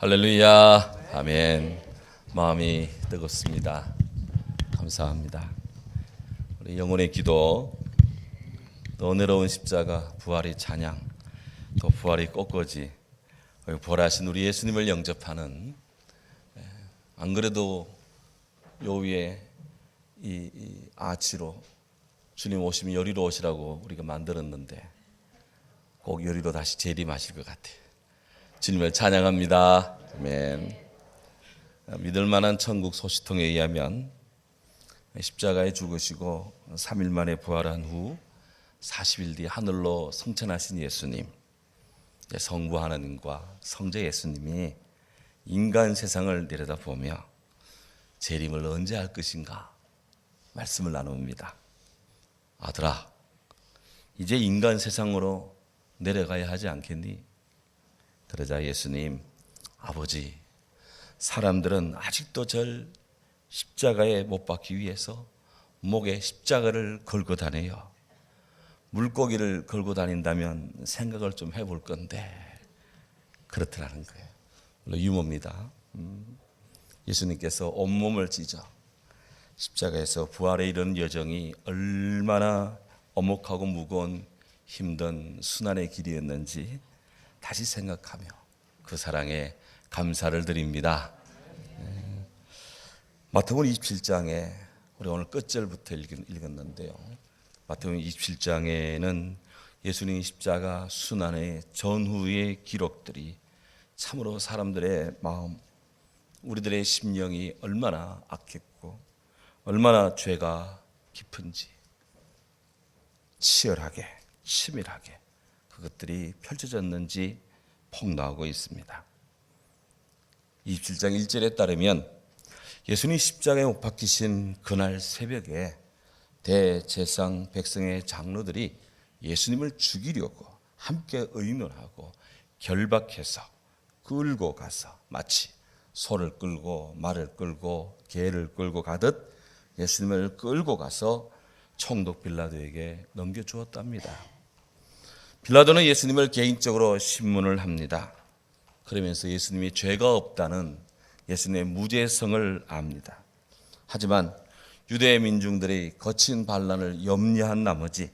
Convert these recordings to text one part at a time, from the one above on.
할렐루야. 아멘. 마음이 뜨겁습니다. 감사합니다. 우리 영혼의 기도, 또 은혜로운 십자가, 부활의 찬양, 또 부활의 꽃꽂이, 부활하신 우리 예수님을 영접하는 예, 안 그래도 요 위에 이, 이 아치로 주님 오시면 여리로 오시라고 우리가 만들었는데 꼭 여리로 다시 재림하실 것 같아요. 주님을 찬양합니다. 아멘. 믿을 만한 천국 소식통에 의하면 십자가에 죽으시고 3일 만에 부활한 후 40일 뒤 하늘로 성천하신 예수님, 성부 하나님과 성자 예수님이 인간 세상을 내려다보며 재림을 언제 할 것인가 말씀을 나눕니다. 아들아, 이제 인간 세상으로 내려가야 하지 않겠니? 그러자 예수님, 아버지, 사람들은 아직도 절 십자가에 못 박기 위해서 목에 십자가를 걸고 다녀요. 물고기를 걸고 다닌다면 생각을 좀 해볼 건데 그렇더라는 거예요. 물론 유머입니다. 음. 예수님께서 온몸을 찢어 십자가에서 부활에 이른 여정이 얼마나 엄혹하고 무거운 힘든 순환의 길이었는지 다시 생각하며 그 사랑에 감사를 드립니다. 네. 마태복음 27장에 우리 오늘 끝절부터 읽었는데요. 마태복음 27장에는 예수님 십자가 순환의 전후의 기록들이 참으로 사람들의 마음, 우리들의 심령이 얼마나 악했고 얼마나 죄가 깊은지 치열하게 치밀하게 그것들이 펼쳐졌는지 폭로하고 있습니다. 27장 1절에 따르면 예수님 십자가에 못 박히신 그날 새벽에 대제상 백성의 장로들이 예수님을 죽이려고 함께 의논하고 결박해서 끌고 가서 마치 소를 끌고 말을 끌고 개를 끌고 가듯 예수님을 끌고 가서 총독 빌라도에게 넘겨주었답니다. 빌라도는 예수님을 개인적으로 신문을 합니다. 그러면서 예수님이 죄가 없다는 예수님의 무죄성을 압니다. 하지만 유대 민중들이 거친 반란을 염려한 나머지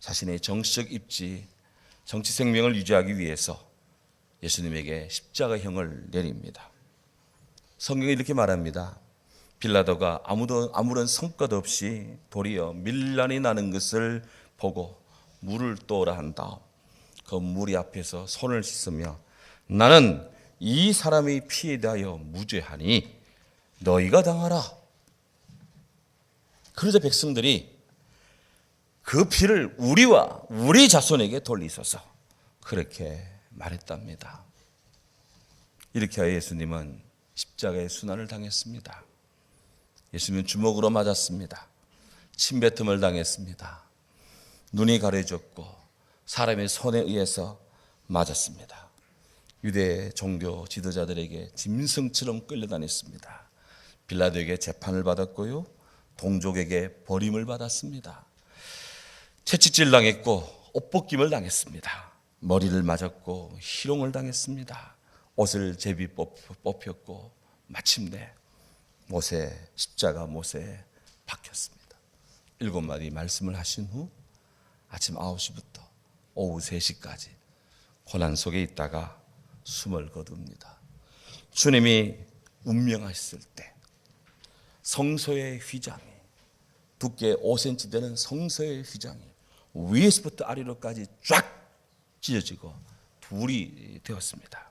자신의 정치적 입지, 정치 생명을 유지하기 위해서 예수님에게 십자가형을 내립니다. 성경이 이렇게 말합니다. 빌라도가 아무도 아무런 성과 없이 도리어 밀란이 나는 것을 보고 물을 떠오라 한 다음 그 무리 앞에서 손을 씻으며 나는 이 사람의 피에 대하여 무죄하니 너희가 당하라. 그러자 백성들이 그 피를 우리와 우리 자손에게 돌리소서 그렇게 말했답니다. 이렇게 예수님은 십자가의 순환을 당했습니다. 예수님은 주먹으로 맞았습니다. 침뱉음을 당했습니다. 눈이 가려졌고 사람의 손에 의해서 맞았습니다. 유대 종교 지도자들에게 짐승처럼 끌려다녔습니다. 빌라도에게 재판을 받았고요. 동족에게 버림을 받았습니다. 채찍질 당했고 옷벗김을 당했습니다. 머리를 맞았고 희롱을 당했습니다. 옷을 제비 뽑혔고 마침내 못에 십자가 못에 박혔습니다. 일곱 마디 말씀을 하신 후 아침 9시부터 오후 3시까지 고난 속에 있다가 숨을 거둡니다. 주님이 운명하셨을 때 성소의 휘장이 두께 5cm 되는 성소의 휘장이 위에서부터 아래로까지 쫙 찢어지고 둘이 되었습니다.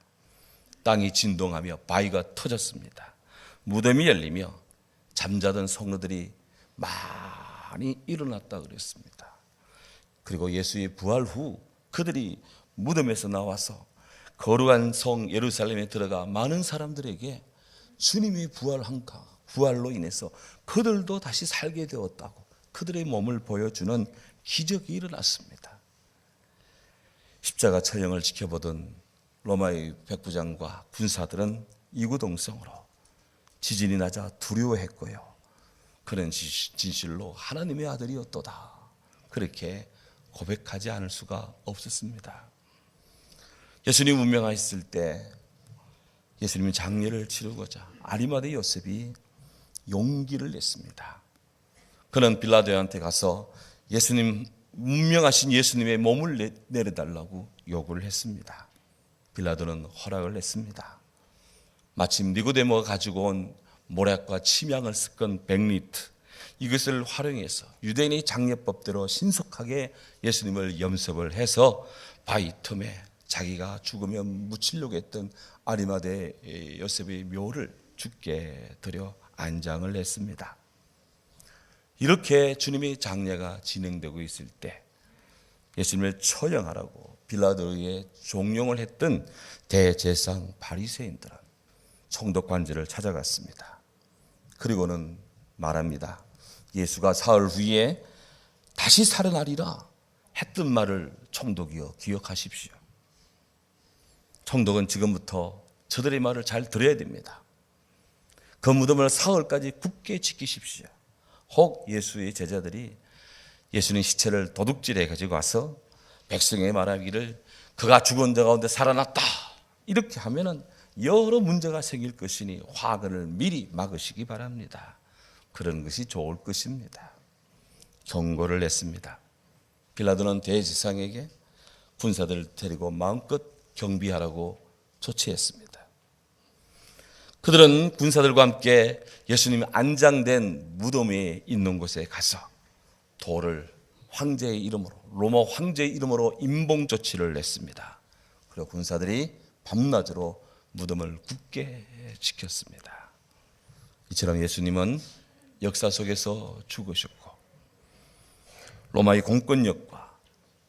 땅이 진동하며 바위가 터졌습니다. 무덤이 열리며 잠자던 성도들이 많이 일어났다 그랬습니다. 그리고 예수의 부활 후 그들이 무덤에서 나와서 거룩한 성 예루살렘에 들어가 많은 사람들에게 주님이 부활한 부활로 인해서 그들도 다시 살게 되었다고 그들의 몸을 보여주는 기적이 일어났습니다. 십자가 처형을 지켜보던 로마의 백부장과 군사들은 이구동성으로 지진이 나자 두려워했고요. 그런 진실로 하나님의 아들이었도다. 그렇게 고백하지 않을 수가 없었습니다. 예수님 운명하셨을 때 예수님이 장례를 치르고자 아리마대 요셉이 용기를 냈습니다. 그는 빌라도한테 가서 예수님 운명하신 예수님의 몸을 내- 내려달라고 요구를 했습니다. 빌라도는 허락을 했습니다. 마침 니고데모가 가지고 온 모략과 침향을 섞은 백리트 이것을 활용해서 유대인의 장례법대로 신속하게 예수님을 염습을 해서 바위 틈에 자기가 죽으면 묻히려고 했던 아리마대 요셉의 묘를 죽게 들여 안장을 했습니다. 이렇게 주님의 장례가 진행되고 있을 때 예수님을 처형하라고 빌라도에게 종용을 했던 대제상 바리새인들은 총독 관제를 찾아갔습니다. 그리고는 말합니다. 예수가 사흘 후에 다시 살아나리라 했던 말을 총독이여 기억하십시오. 총독은 지금부터 저들의 말을 잘 들어야 됩니다. 그 무덤을 사흘까지 굳게 지키십시오. 혹 예수의 제자들이 예수님 시체를 도둑질해 가지고 와서 백성에 말하기를 그가 죽은 자 가운데 살아났다 이렇게 하면은 여러 문제가 생길 것이니 화근을 미리 막으시기 바랍니다. 그런 것이 좋을 것입니다. 경고를 냈습니다. 빌라도는 대지상에게 군사들을 데리고 마음껏 경비하라고 조치했습니다. 그들은 군사들과 함께 예수님이 안장된 무덤에 있는 곳에 가서 돌을 황제의 이름으로 로마 황제의 이름으로 임봉 조치를 냈습니다. 그리고 군사들이 밤낮으로 무덤을 굳게 지켰습니다. 이처럼 예수님은 역사 속에서 죽으셨고 로마의 공권력과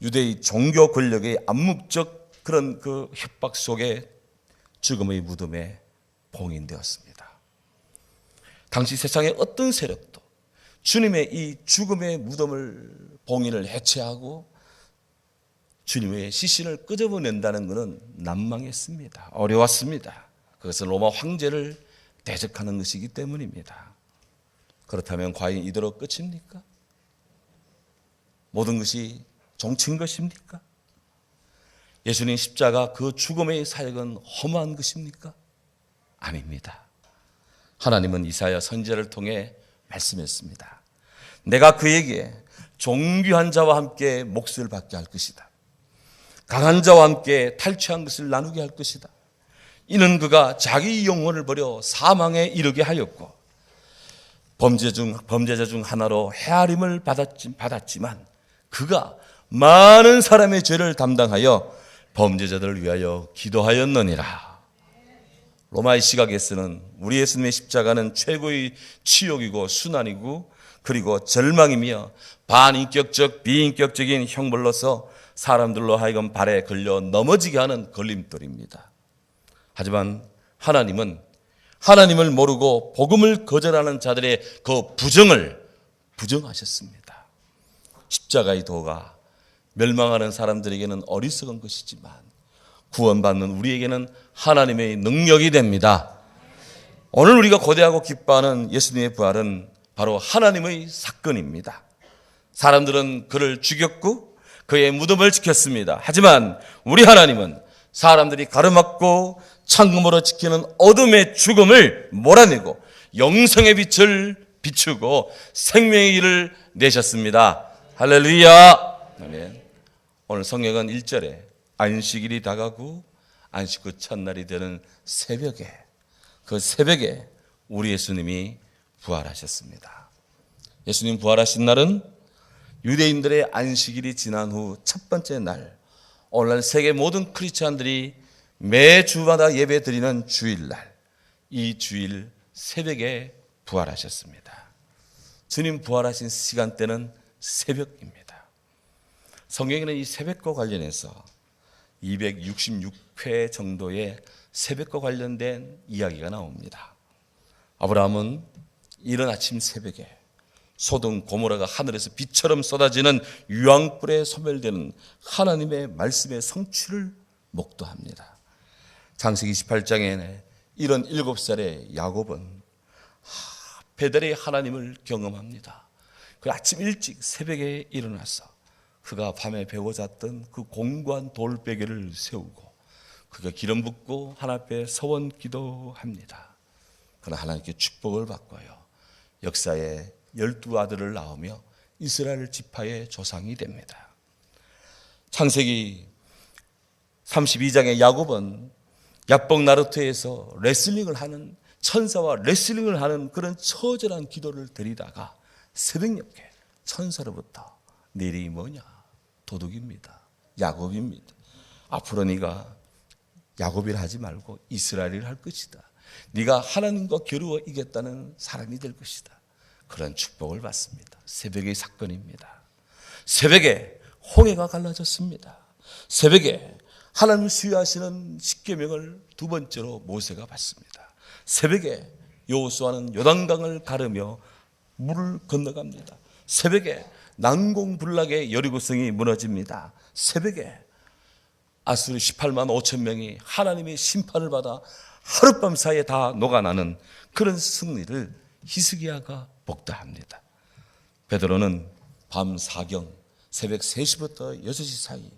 유대의 종교 권력의 암묵적 그런 그 협박 속에 죽음의 무덤에 봉인되었습니다. 당시 세상의 어떤 세력도 주님의 이 죽음의 무덤을 봉인을 해체하고 주님의 시신을 끄집어낸다는 것은 난망했습니다. 어려웠습니다. 그것은 로마 황제를 대적하는 것이기 때문입니다. 그렇다면 과연 이대로 끝입니까? 모든 것이 종친 것입니까? 예수님 십자가 그 죽음의 사역은 험한 것입니까? 아닙니다. 하나님은 이사야 선지자를 통해 말씀했습니다. 내가 그에게 종귀한 자와 함께 몫을 받게 할 것이다. 강한 자와 함께 탈취한 것을 나누게 할 것이다. 이는 그가 자기 영혼을 버려 사망에 이르게 하였고 범죄 중 범죄자 중 하나로 헤아림을 받았지, 받았지만 그가 많은 사람의 죄를 담당하여 범죄자들을 위하여 기도하였느니라. 로마의 시각에서는 우리 예수님의 십자가는 최고의 치욕이고 순환이고 그리고 절망이며 반인격적 비인격적인 형벌로서 사람들로 하여금 발에 걸려 넘어지게 하는 걸림돌입니다. 하지만 하나님은 하나님을 모르고 복음을 거절하는 자들의 그 부정을 부정하셨습니다. 십자가의 도가 멸망하는 사람들에게는 어리석은 것이지만 구원받는 우리에게는 하나님의 능력이 됩니다. 오늘 우리가 고대하고 기뻐하는 예수님의 부활은 바로 하나님의 사건입니다. 사람들은 그를 죽였고 그의 무덤을 지켰습니다. 하지만 우리 하나님은 사람들이 가로막고 창금으로 지키는 어둠의 죽음을 몰아내고 영성의 빛을 비추고 생명의 길을 내셨습니다. 할렐루야. 오늘 성경은 1절에 안식일이 다가고 안식 그 첫날이 되는 새벽에 그 새벽에 우리 예수님이 부활하셨습니다. 예수님 부활하신 날은 유대인들의 안식일이 지난 후 첫 번째 날, 오늘날 세계 모든 크리스찬들이 매 주마다 예배 드리는 주일날, 이 주일 새벽에 부활하셨습니다. 주님 부활하신 시간대는 새벽입니다. 성경에는 이 새벽과 관련해서 266회 정도의 새벽과 관련된 이야기가 나옵니다. 아브라함은 이른 아침 새벽에 소돔 고모라가 하늘에서 비처럼 쏟아지는 유황불에 소멸되는 하나님의 말씀의 성취를 목도합니다. 장세기 28장에 이런 일곱 살의 야곱은 배달의 하나님을 경험합니다. 그 아침 일찍 새벽에 일어나서 그가 밤에 배워 잤던 그 공고한 돌베개를 세우고 그가 기름 붓고 하나 앞에 서원 기도합니다. 그러나 하나님께 축복을 받고요. 역사에 열두 아들을 낳으며 이스라엘 지파의 조상이 됩니다. 창세기 32장의 야곱은 야복 나루토에서 레슬링을 하는 천사와 레슬링을 하는 그런 처절한 기도를 드리다가 새벽녘에 천사로부터 내일이 뭐냐? 도둑입니다. 야곱입니다. 앞으로 네가 야곱이라 하지 말고 이스라엘을 할 것이다. 네가 하나님과 겨루어 이겼다는 사람이 될 것이다. 그런 축복을 받습니다. 새벽의 사건입니다. 새벽에 홍해가 갈라졌습니다. 새벽에 하나님 수여하시는 십계명을 두 번째로 모세가 받습니다. 새벽에 여호수아는 요단강을 가르며 물을 건너갑니다. 새벽에 난공불락의 여리고성이 무너집니다. 새벽에 아수르 18만 5천 명이 하나님의 심판을 받아 하룻밤 사이에 다 녹아나는 그런 승리를 히스기야가 복다합니다. 베드로는 밤 사경 새벽 3시부터 6시 사이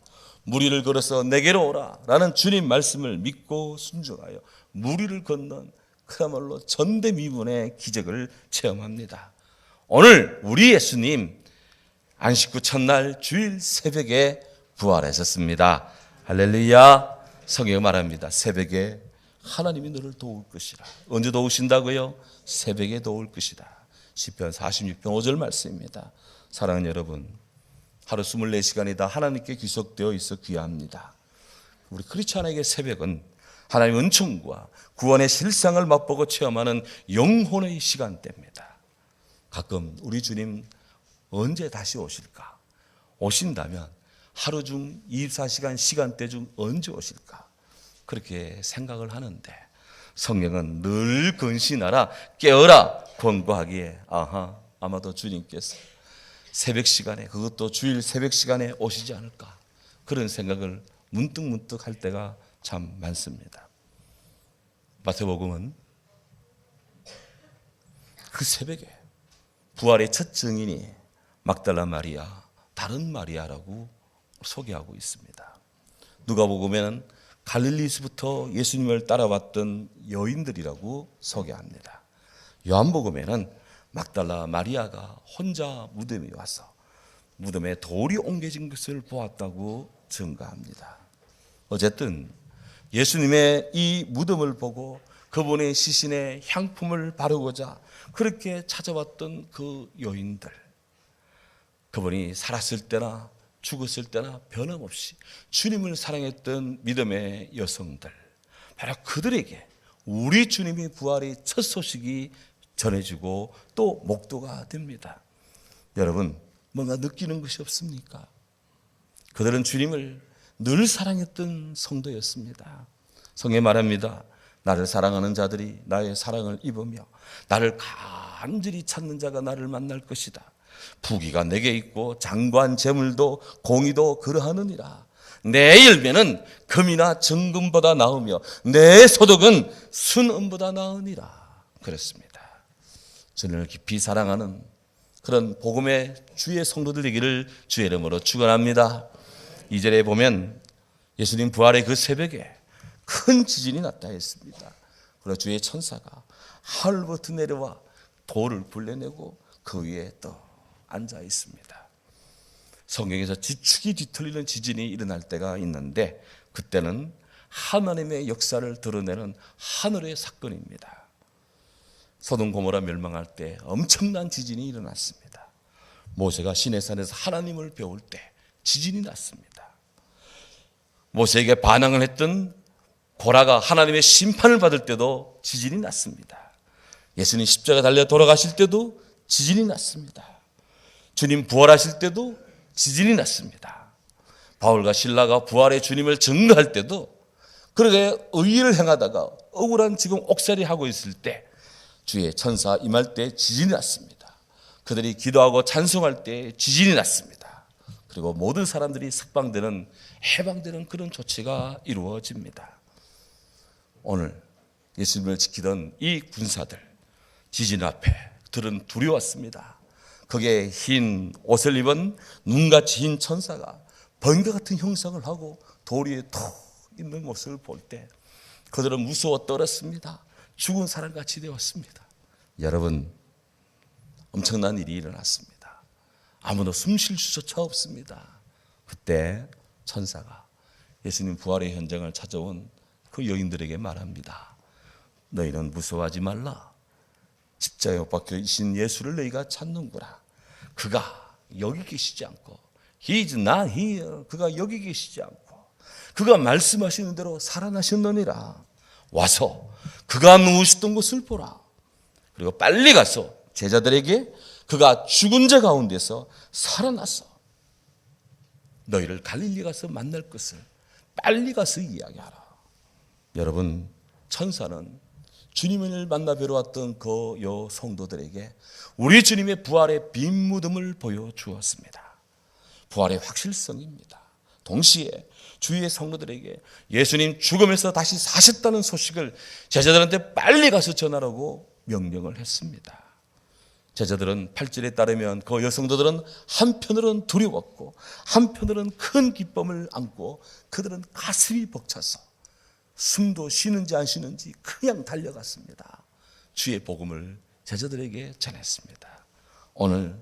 무리를 걸어서 내게로 오라 라는 주님 말씀을 믿고 순종하여 무리를 건넌 그야말로 전대미문의 기적을 체험합니다. 오늘 우리 예수님 안식구 첫날 주일 새벽에 부활하셨습니다. 할렐루야. 성경 말합니다. 새벽에 하나님이 너를 도울 것이라. 언제 도우신다고요? 새벽에 도울 것이다. 시편 46편 5절 말씀입니다. 사랑하는 여러분, 하루 24시간이다 하나님께 귀속되어 있어 귀합니다. 우리 크리스찬에게 새벽은 하나님의 은총과 구원의 실상을 맛보고 체험하는 영혼의 시간대입니다. 가끔 우리 주님 언제 다시 오실까? 오신다면 하루 중 24시간 시간대 중 언제 오실까? 그렇게 생각을 하는데 성경은 늘 근신하라 깨어라 권고하기에 아하 아마도 주님께서 새벽 시간에 그것도 주일 새벽 시간에 오시지 않을까 그런 생각을 문득 문득 할 때가 참 많습니다. 마태복음은 그 새벽에 부활의 첫 증인이 막달라 마리아, 다른 마리아라고 소개하고 있습니다. 누가복음에는 갈릴리스부터 예수님을 따라왔던 여인들이라고 소개합니다. 요한복음에는 막달라 마리아가 혼자 무덤에 와서 무덤에 돌이 옮겨진 것을 보았다고 증가합니다. 어쨌든 예수님의 이 무덤을 보고 그분의 시신에 향품을 바르고자 그렇게 찾아왔던 그 여인들 그분이 살았을 때나 죽었을 때나 변함없이 주님을 사랑했던 믿음의 여성들 바로 그들에게 우리 주님의 부활의 첫 소식이 전해지고 또 목도가 됩니다. 여러분 뭔가 느끼는 것이 없습니까? 그들은 주님을 늘 사랑했던 성도였습니다. 성에 말합니다. 나를 사랑하는 자들이 나의 사랑을 입으며 나를 간절히 찾는 자가 나를 만날 것이다. 부귀가 내게 있고 장관 재물도 공의도 그러하느니라. 내 열매는 금이나 정금보다 나으며 내 소득은 순음보다 나으니라. 그랬습니다. 주님을 깊이 사랑하는 그런 복음의 주의 성도들 되기를 주의 이름으로 축원합니다. 2절에 보면 예수님 부활의 그 새벽에 큰 지진이 났다 했습니다. 그러나 주의 천사가 하늘부터 내려와 돌을 굴려내고 그 위에 또 앉아 있습니다. 성경에서 지축이 뒤틀리는 지진이 일어날 때가 있는데 그때는 하나님의 역사를 드러내는 하늘의 사건입니다. 소돔 고모라 멸망할 때 엄청난 지진이 일어났습니다. 모세가 시내산에서 하나님을 배울 때 지진이 났습니다. 모세에게 반항을 했던 고라가 하나님의 심판을 받을 때도 지진이 났습니다. 예수님 십자가 달려 돌아가실 때도 지진이 났습니다. 주님 부활하실 때도 지진이 났습니다. 바울과 신라가 부활의 주님을 증거할 때도 그렇게 의의를 행하다가 억울한 지금 옥살이 하고 있을 때 주의 천사 임할 때 지진이 났습니다. 그들이 기도하고 찬송할 때 지진이 났습니다. 그리고 모든 사람들이 석방되는 해방되는 그런 조치가 이루어집니다. 오늘 예수님을 지키던 이 군사들 지진 앞에 들은 두려웠습니다. 거기에 흰 옷을 입은 눈같이 흰 천사가 번개 같은 형상을 하고 돌 위에 톡 있는 모습을 볼 때 그들은 무서워 떨었습니다. 죽은 사람 같이 되었습니다. 여러분 엄청난 일이 일어났습니다. 아무도 숨 쉴 수조차 없습니다. 그때 천사가 예수님 부활의 현장을 찾아온 그 여인들에게 말합니다. 너희는 무서워하지 말라. 십자가에 못 박혀이신 예수를 너희가 찾는구나. 그가 여기 계시지 않고 He is not here. 그가 여기 계시지 않고 그가 말씀하시는 대로 살아나셨느니라. 와서 그가 누우셨던 곳을 보라. 그리고 빨리 가서 제자들에게 그가 죽은 자 가운데서 살아났어. 너희를 갈릴리 가서 만날 것을 빨리 가서 이야기하라. 여러분, 천사는 주님을 만나 뵈러 왔던 그 여 성도들에게 우리 주님의 부활의 빈 무덤을 보여주었습니다. 부활의 확실성입니다. 동시에 주위의 성도들에게 예수님 죽음에서 다시 사셨다는 소식을 제자들한테 빨리 가서 전하라고 명령을 했습니다. 제자들은 8절에 따르면 그 여성도들은 한편으로는 두려웠고 한편으로는 큰 기쁨을 안고 그들은 가슴이 벅차서 숨도 쉬는지 안 쉬는지 그냥 달려갔습니다. 주의 복음을 제자들에게 전했습니다. 오늘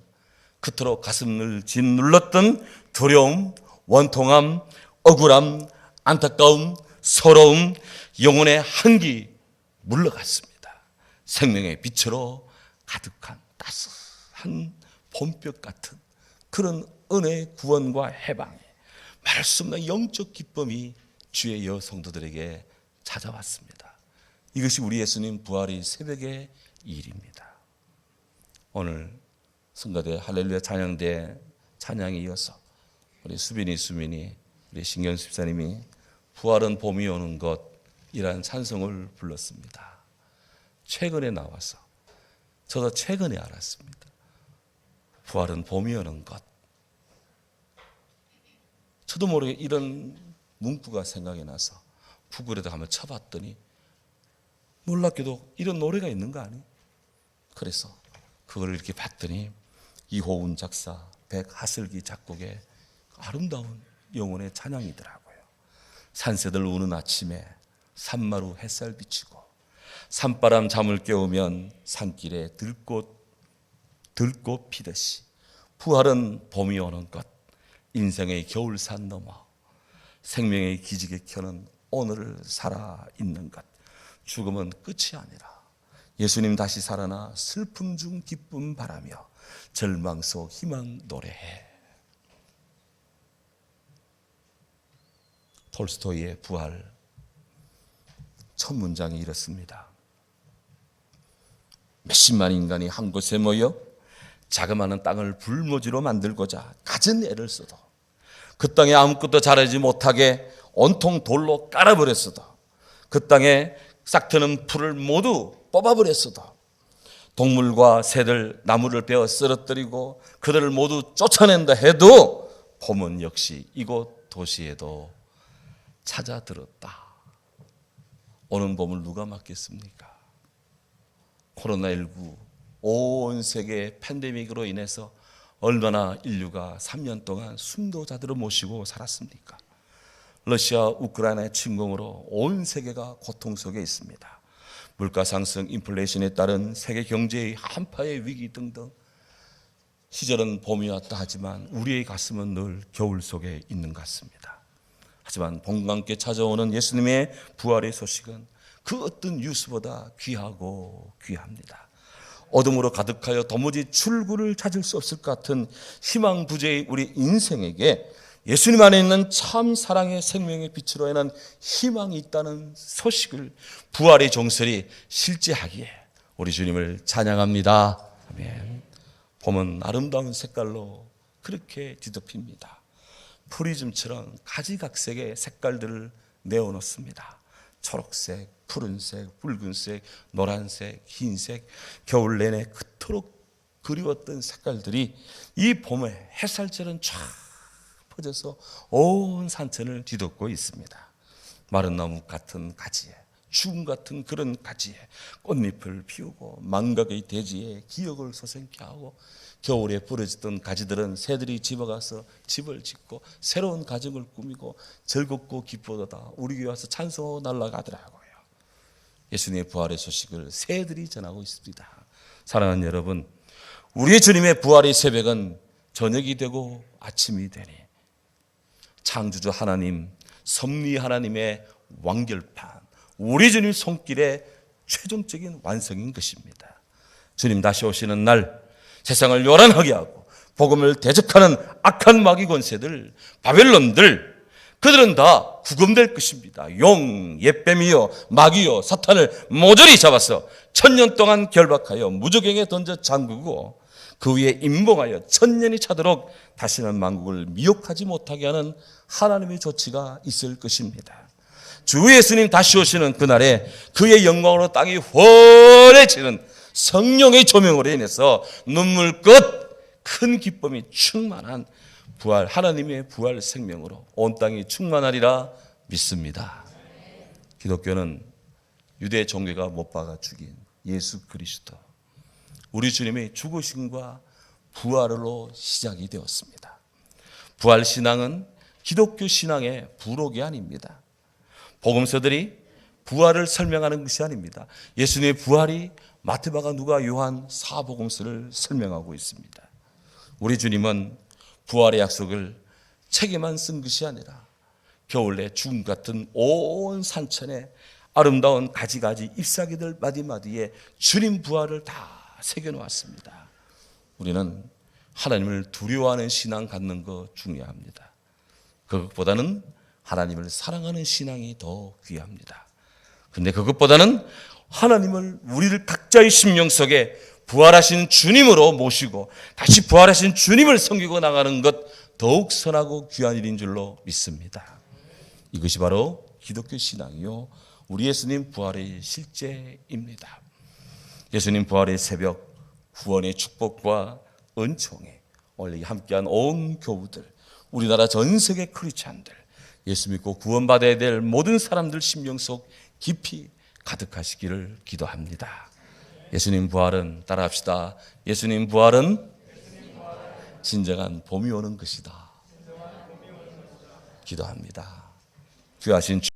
그토록 가슴을 짓눌렀던 두려움, 원통함, 억울함, 안타까움, 서러움, 영혼의 한기 물러갔습니다. 생명의 빛으로 가득한 따스한 봄볕 같은 그런 은혜의 구원과 해방에 말할 수 없는 영적 기쁨이 주의 여성도들에게 찾아왔습니다. 이것이 우리 예수님 부활의 새벽의 일입니다. 오늘 성가대 할렐루야 찬양대 찬양에 이어서 우리 수빈이 수민이 우리 신경 집사님이 부활은 봄이 오는 것이란 찬송을 불렀습니다. 최근에 나와서 저도 최근에 알았습니다. 부활은 봄이 오는 것. 저도 모르게 이런 문구가 생각이 나서 구글에다 한번 쳐봤더니 놀랍게도 이런 노래가 있는 거 아니에요? 그래서 그걸 이렇게 봤더니 이호운 작사, 백하슬기 작곡의 아름다운 영혼의 찬양이더라고요. 산새들 우는 아침에 산마루 햇살 비치고 산바람 잠을 깨우면 산길에 들꽃 들꽃 피듯이 부활은 봄이 오는 것 인생의 겨울산 넘어 생명의 기지개 켜는 오늘을 살아 있는 것 죽음은 끝이 아니라 예수님 다시 살아나 슬픔 중 기쁨 바라며 절망 속 희망 노래해 톨스토이의 부활 첫 문장이 이렇습니다. 몇십만 인간이 한 곳에 모여 자그마한 땅을 불모지로 만들고자 갖은 애를 써도 그 땅에 아무것도 자라지 못하게 온통 돌로 깔아버렸어도 그 땅에 싹트는 풀을 모두 뽑아버렸어도 동물과 새들 나무를 베어 쓰러뜨리고 그들을 모두 쫓아낸다 해도 봄은 역시 이곳 도시에도 찾아 들었다. 오는 봄을 누가 막겠습니까? 코로나19 온 세계 팬데믹으로 인해서 얼마나 인류가 3년 동안 순도자들을 모시고 살았습니까? 러시아 우크라이나의 침공으로 온 세계가 고통 속에 있습니다. 물가 상승, 인플레이션에 따른 세계 경제의 한파의 위기 등등 시절은 봄이 왔다 하지만 우리의 가슴은 늘 겨울 속에 있는 것 같습니다. 하지만 함께 찾아오는 예수님의 부활의 소식은 그 어떤 뉴스보다 귀하고 귀합니다. 어둠으로 가득하여 도무지 출구를 찾을 수 없을 것 같은 희망 부재의 우리 인생에게 예수님 안에 있는 참 사랑의 생명의 빛으로 인한 희망이 있다는 소식을 부활의 종설이 실제하기에 우리 주님을 찬양합니다. 아멘. 봄은 아름다운 색깔로 그렇게 뒤덮입니다. 프리즘처럼 가지각색의 색깔들을 내어놓습니다. 초록색, 푸른색, 붉은색, 노란색, 흰색, 겨울 내내 그토록 그리웠던 색깔들이 이 봄에 햇살처럼 쫙 퍼져서 온 산천을 뒤덮고 있습니다. 마른 나무 같은 가지에 죽음 같은 그런 가지에 꽃잎을 피우고 망각의 대지에 기억을 솟생케 하고 겨울에 부러지던 가지들은 새들이 집어가서 집을 짓고 새로운 가정을 꾸미고 즐겁고 기쁘다 우리 교회 와서 찬송하고 날아가더라고요. 예수님의 부활의 소식을 새들이 전하고 있습니다. 사랑하는 여러분, 우리 주님의 부활의 새벽은 저녁이 되고 아침이 되니 창조주 하나님, 섭리 하나님의 완결판, 우리 주님 손길의 최종적인 완성인 것입니다. 주님 다시 오시는 날 세상을 요란하게 하고 복음을 대적하는 악한 마귀 권세들, 바벨론들 그들은 다 구금될 것입니다. 용, 옛뱀이요, 마귀요, 사탄을 모조리 잡아서 천년 동안 결박하여 무적행에 던져 잠그고 그 위에 임봉하여 천년이 차도록 다시는 만국을 미혹하지 못하게 하는 하나님의 조치가 있을 것입니다. 주 예수님 다시 오시는 그날에 그의 영광으로 땅이 환해지는 성령의 조명으로 인해서 눈물 끝큰 기쁨이 충만한 부활 하나님의 부활 생명으로 온 땅이 충만하리라 믿습니다. 기독교는 유대 종교가 못 박아 죽인 예수 그리스도 우리 주님의 죽으심과 부활로 시작이 되었습니다. 부활 신앙은 기독교 신앙의 부록이 아닙니다. 복음서들이 부활을 설명하는 것이 아닙니다. 예수님의 부활이 마태바가 누가 요한 사복음서를 설명하고 있습니다. 우리 주님은 부활의 약속을 책에만 쓴 것이 아니라 겨울에 죽음 같은 온 산천에 아름다운 가지가지 잎사귀들 마디마디에 주님 부활을 다 새겨 놓았습니다. 우리는 하나님을 두려워하는 신앙 갖는 거 중요합니다. 그것보다는 하나님을 사랑하는 신앙이 더 귀합니다. 근데 그것보다는 하나님을 우리를 각자의 심령 속에 부활하신 주님으로 모시고 다시 부활하신 주님을 섬기고 나가는 것 더욱 선하고 귀한 일인 줄로 믿습니다. 이것이 바로 기독교 신앙이요. 우리 예수님 부활의 실제입니다. 예수님 부활의 새벽, 구원의 축복과 은총에 원래 함께한 온 교우들, 우리나라 전 세계 크리스찬들, 예수 믿고 구원받아야 될 모든 사람들 심령 속 깊이 가득하시기를 기도합니다. 예수님 부활은 따라합시다. 예수님 부활은 진정한 봄이 오는 것이다. 기도합니다. 귀하신 주